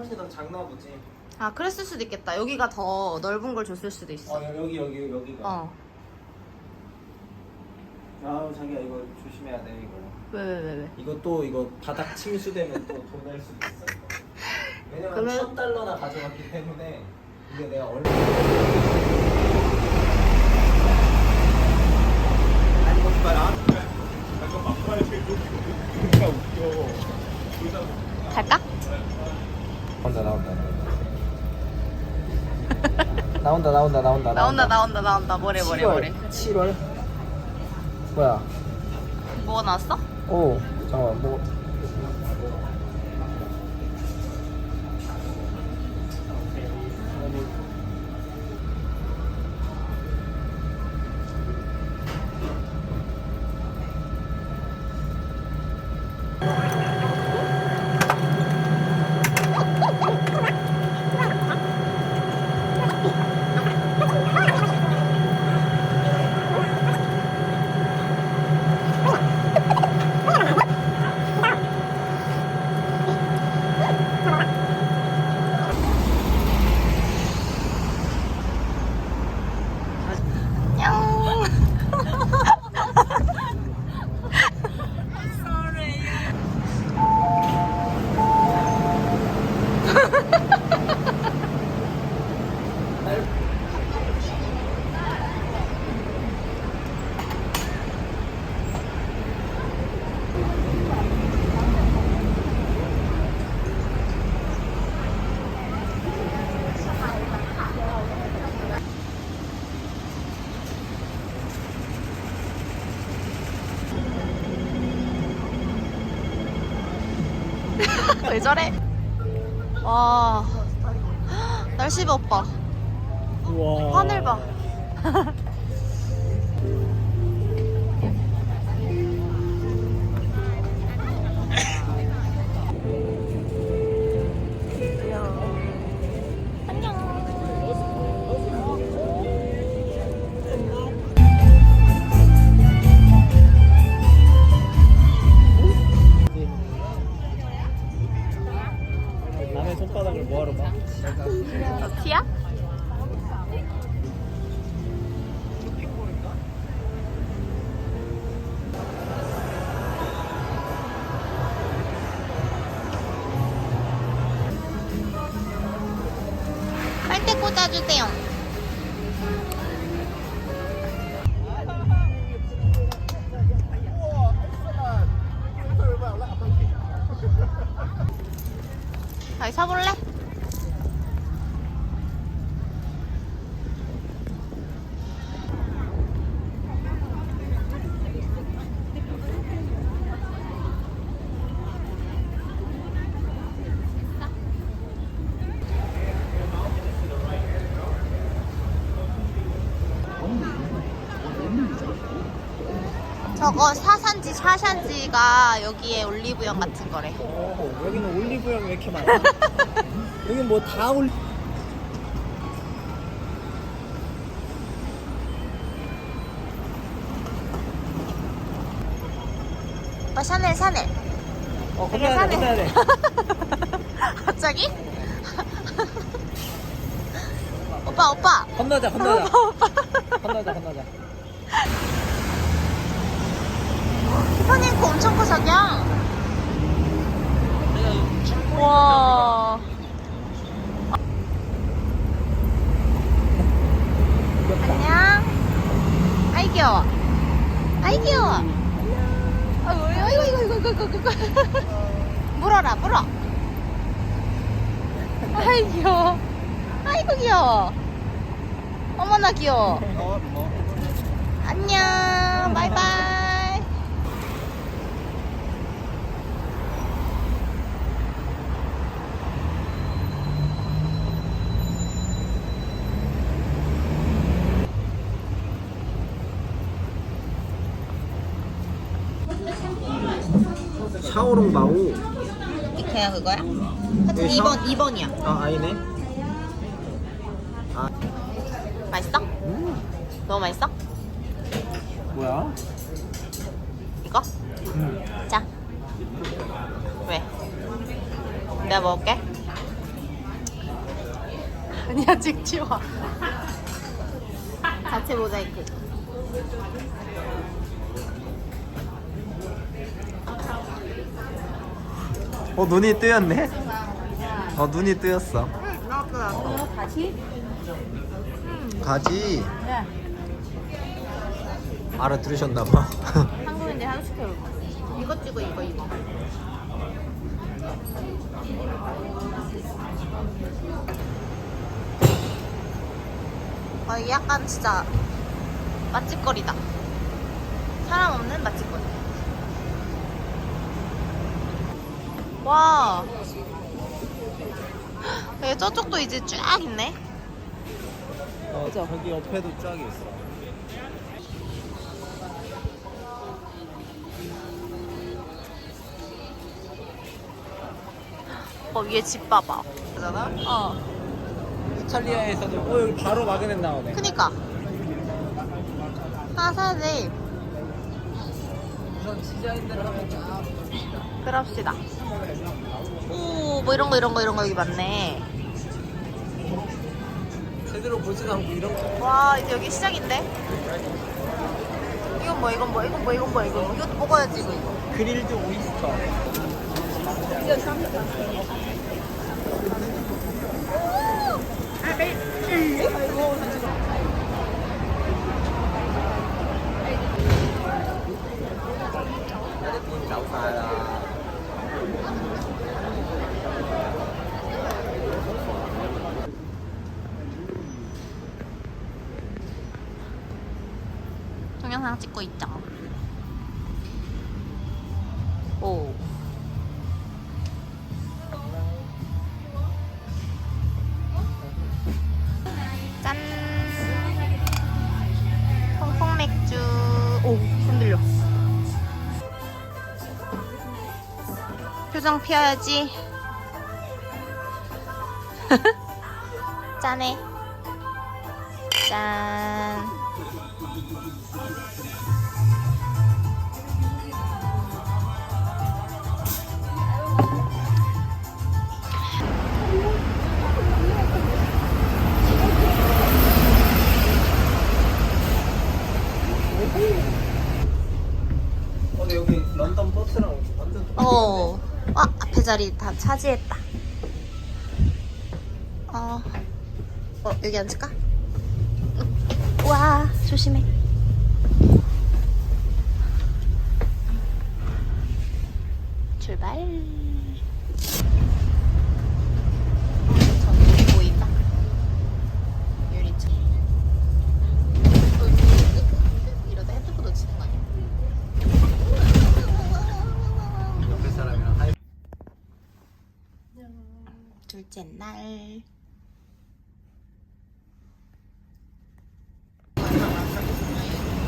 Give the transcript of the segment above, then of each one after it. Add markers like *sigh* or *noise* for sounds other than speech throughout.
훨씬 더 작나 보지. 아 그랬을 수도 있겠다. 여기가 더 넓은 걸 줬을 수도 있어. 어, 여기, 여기, 여기가. 어. 아우, 자기야, 이거 조심해야 돼, 이거. 왜왜 왜 왜? 이거 또, 이거 바닥 침수되면 또 돈 낼 수도 있어. 이거. 왜냐면 그러면- 천 달러나 가져갔기 때문에 이게 내가 얼마. 아니, 봐라. 갈까? 나온다, 나온다. 나온다, 나온다, 나온다. 나온다 나온다 나온다. 뭐래 뭐래 뭐래. 7월? 뭐야? 뭐가 나왔어? 오, 잠깐만, 뭐. 왜 저래? 와. *gasps* 날씨 봐 오빠. 우와. 하늘 봐. *laughs* 빨대 꽂아주세요. 저거 사산지 샤샨지가 여기에 올리브영 같은 거래. 오, 여기는 올리브영이 왜 이렇게 많아? *laughs* 여기 뭐 다 올리. 오빠 샤넬 샤넬. 어, 되게 건너야 돼, 돼. *laughs* 갑자기? *laughs* 오빠 오빠 혼나자 혼나자 혼나자 혼나자 티파니 거 엄청 커 자기야 와 안녕 아이 귀여워 아이 귀여워 아이고 아이고 아이고 아이고 아이고 아이고 물어라 물어. 아이 귀여워. 아이고 귀여워. 어머나 귀여워. 어뭐. 안녕. 바이바이 샤오롱 마오 그냥 그거야? 하여튼 네, 샤워- 2번 2번이야 아 아니네 아 맛있어? 음, 너무 맛있어? 뭐야 이거? 음. 자 왜? 내가 먹을게 아니야 찍지 마 자체 모자이크 어 눈이 뜨였네? 어 눈이 뜨였어. 응 나왔다 나왔다 다시? 가지. 네. 알아 들으셨나 봐. 한국인들 하나 시켜볼 거 이거 찍어 이거 이거. 아 이게 약간 진짜 맛집거리다. 사람 없는 맛집거리 와. *gasps* 왜 저쪽도 이제 쫙 있네. 어, 그죠? 저기 옆에도 쫙 있어. *gasps* 어 위에 집 봐봐. 그잖아? 어. 이탈리아에서도. 어 여기 바로 마그넷 나오네. 그니까. 하나 사야 돼. 우선 디자인대로 한번 쫙 그럽시다. 오, 뭐 이런 거 이런 거 이런 거 여기 많네. 제대로 보지도 않고 이런 거 와, 이제 여기 시작인데? 이건 뭐, 이건 뭐, 이건 뭐, 이건 뭐, 이건 뭐. 이것도 먹어야지, 이거. 이거. 그릴드 오이스터 동 영상 찍고 있죠. 오. 짠. 퐁퐁 맥주. 오, 흔들려. 표정 피어야지. *laughs* 짠해. 자리 다 차지했다. 어. 어, 여기 앉을까? 응. 와, 조심해. 출발. 둘째 날.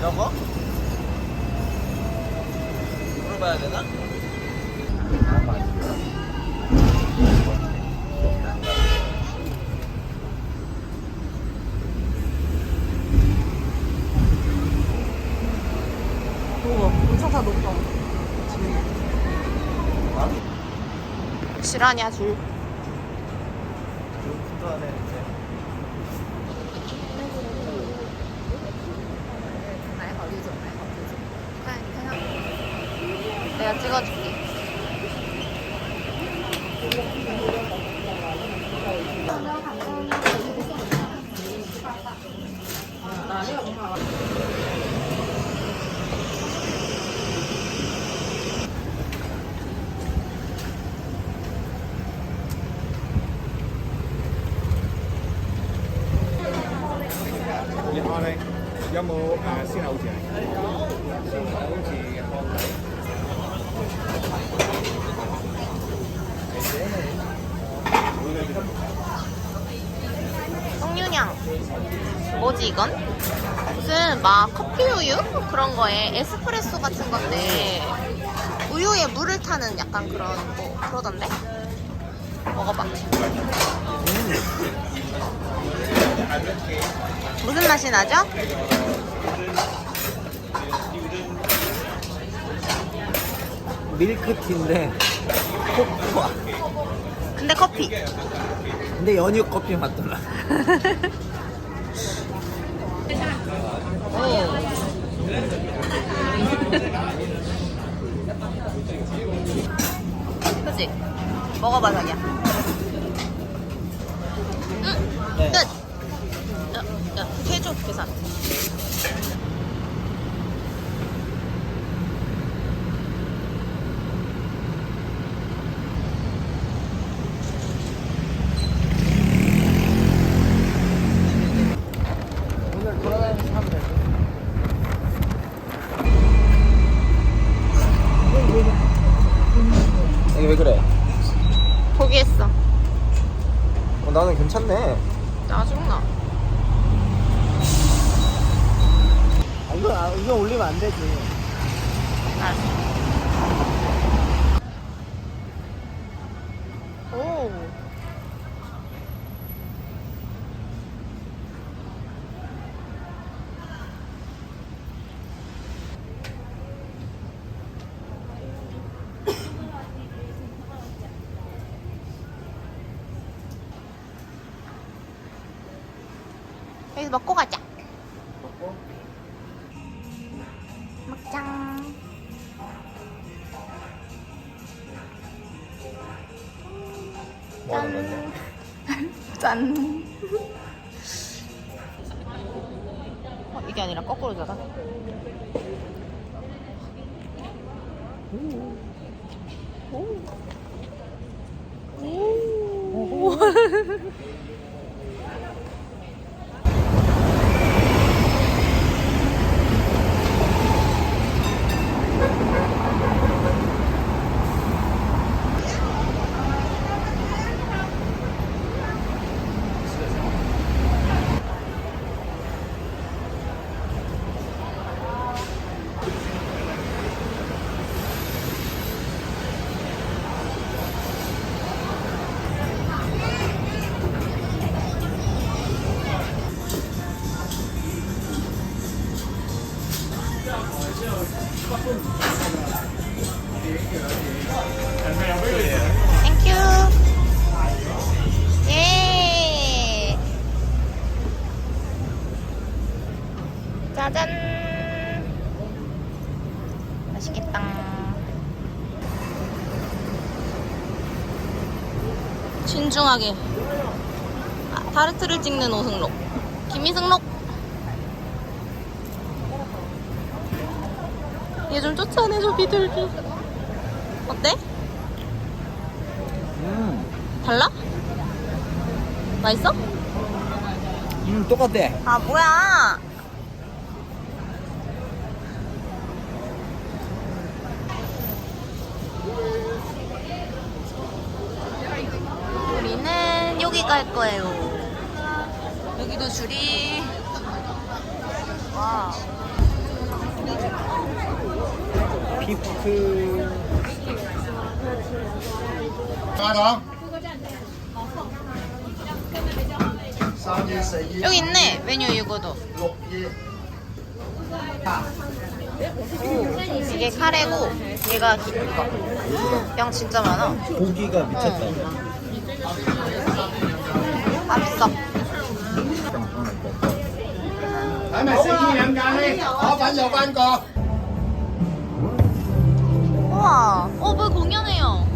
여보? 물어봐야 되나? 우와, 엄청 다 높아. 실화냐, 줄. 有很好。你好。嘞有冇诶先 그런 거에 에스프레소 같은 건데 우유에 물을 타는 약간 그런 뭐 그러던데? 먹어봐. 무슨 맛이 나죠? 밀크티인데 코코아 근데 커피. 근데 연유 커피 맛돌 *laughs* 라 그치? 먹어봐 자기야. 응. 네. 끝. 야, 야, 해줘 계산. 오늘 돌아다니는 사람들 이게 왜 그래? 포기했어. 어, 나는 괜찮네. 짜증나. 아, 이거, 아, 이거 올리면 안 되지 알았어. 오. 여기서 먹고 가자. 먹자. 뭐 건데? *laughs* 짠. 어, 이게 아니라 거꾸로 져다. 오. 땡큐. *laughs* *laughs* 짜잔. 맛있겠다. 신중하게. 아, 타르트를 찍는 오승록. 김희승록. 얘 좀 쫓아내줘 비둘기. 어때? 음, 달라? 맛있어? 음 똑같아 아 뭐야? 여기 갈 거예요. 여기도 줄이 와. 비프 여기 있네 메뉴 이거도. 이게 카레고 얘가 기- 이거. 양 진짜 많아. 고기가 미쳤다 맛 밥솥. Đấy mày xin gì em gái Có phải lầu ăn cò 우와, 어, 뭐 공연해요?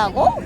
사준다고?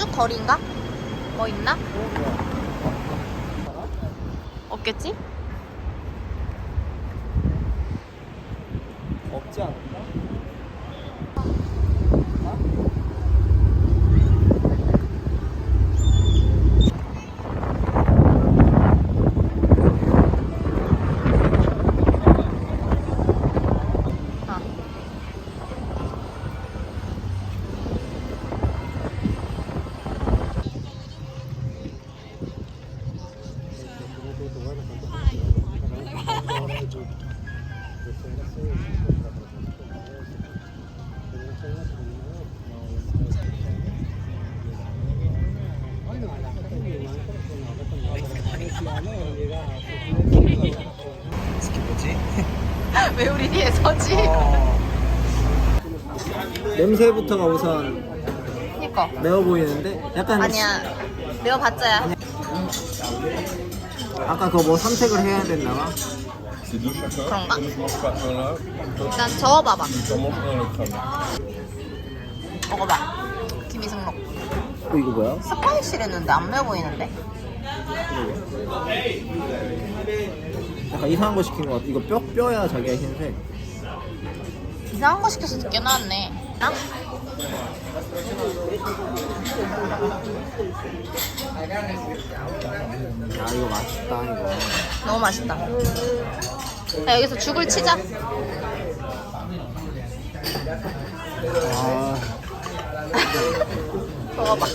쭉 거리인가? 뭐 있나? 없겠지? 없지 않을까? *laughs* 왜 우리 뒤에 서지? 냄새부터가 우선 그니까. 매워 보이는데 약간 아니야. 내가 봤자야. 아까 그거 뭐 선택을 해야 됐나 봐. 그런가? 일단 저어봐봐. 먹어봐. 김이승록. 어 이거 뭐야? 스파이시랬는데 안 매워 보이는데? 약간 이상한 거 시킨 거 같아. 이거 뼈 뼈야 자기가 흰색. 이상한 거 시켜서 늦게 나왔네. 나? 야 이거 맛있다 이거. 너무 맛있다. 자, 여기서 죽을 치자. 아 *laughs* 먹어봐.